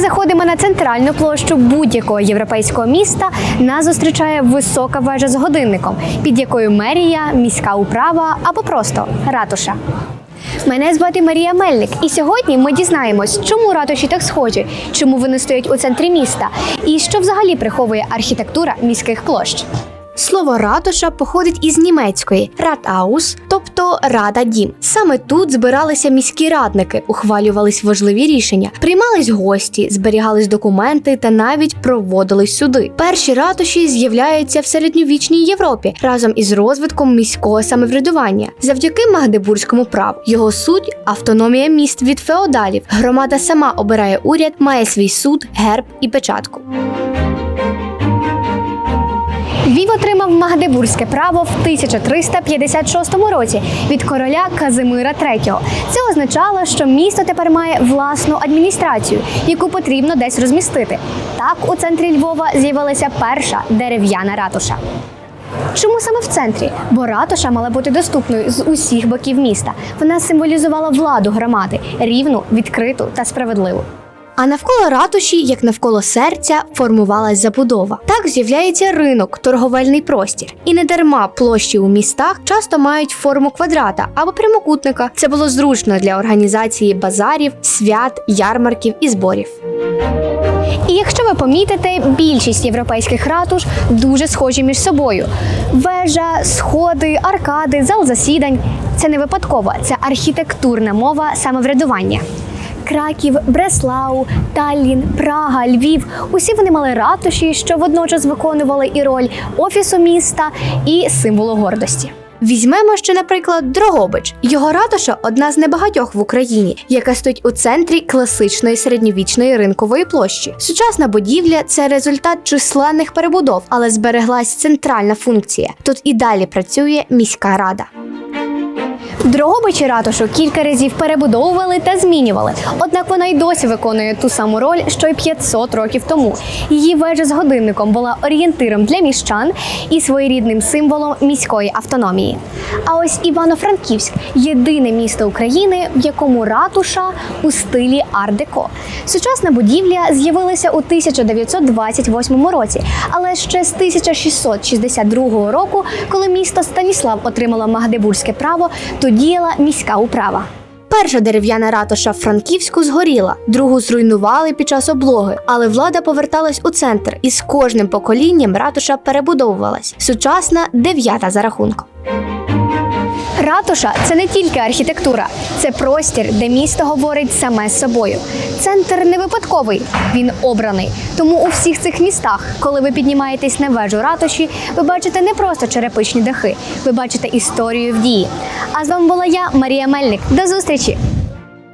заходимо на центральну площу будь-якого європейського міста, нас зустрічає висока вежа з годинником, під якою мерія, міська управа або просто ратуша. Мене звати Марія Мельник, і сьогодні ми дізнаємось, чому ратуші так схожі, чому вони стоять у центрі міста, і що взагалі приховує архітектура міських площ. Слово ратуша походить із німецької «Rathaus», тобто рада дім. Саме тут збиралися міські радники, ухвалювались важливі рішення, приймались гості, зберігались документи та навіть проводились суди. Перші ратуші з'являються в середньовічній Європі разом із розвитком міського самоврядування. Завдяки Магдебурзькому праву його суть автономія міст від феодалів. Громада сама обирає уряд, має свій суд, герб і печатку. Львів отримав Магдебурзьке право в 1356 році від короля Казимира III. Це означало, що місто тепер має власну адміністрацію, яку потрібно десь розмістити. Так у центрі Львова з'явилася перша дерев'яна ратуша. Чому саме в центрі? Бо ратуша мала бути доступною з усіх боків міста. Вона символізувала владу громади, рівну, відкриту та справедливу. А навколо ратуші, як навколо серця, формувалась забудова. Так з'являється ринок, торговельний простір. І не дарма площі у містах часто мають форму квадрата або прямокутника. Це було зручно для організації базарів, свят, ярмарків і зборів. І якщо ви помітите, більшість європейських ратуш дуже схожі між собою: вежа, сходи, аркади, зал засідань це не випадково, це архітектурна мова самоврядування. Краків, Бреслау, Таллін, Прага, Львів усі вони мали ратуші, що водночас виконували і роль офісу міста і символу гордості. Візьмемо ще, наприклад, Дрогобич. Його ратуша одна з небагатьох в Україні, яка стоїть у центрі класичної середньовічної ринкової площі. Сучасна будівля це результат численних перебудов, але збереглась центральна функція. Тут і далі працює міська рада. Дрогобичі ратушу кілька разів перебудовували та змінювали. Однак вона й досі виконує ту саму роль, що й 500 років тому. Її вежа з годинником була орієнтиром для міщан і своєрідним символом міської автономії. А ось Івано-Франківськ єдине місто України, в якому ратуша у стилі ар-деко. Сучасна будівля з'явилася у 1928 році, але ще з 1662 року, коли місто Станіслав отримало Магдебурзьке право, то діяла міська управа. Перша дерев'яна ратуша в Франківську згоріла, другу зруйнували під час облоги, але влада поверталась у центр, і з кожним поколінням ратуша перебудовувалась. Сучасна дев'ята за рахунком. Ратуша це не тільки архітектура, це простір, де місто говорить саме з собою. Центр не випадковий, він обраний. Тому у всіх цих містах, коли ви піднімаєтесь на вежу ратуші, ви бачите не просто черепичні дахи, ви бачите історію в дії. А з вами була я, Марія Мельник. До зустрічі!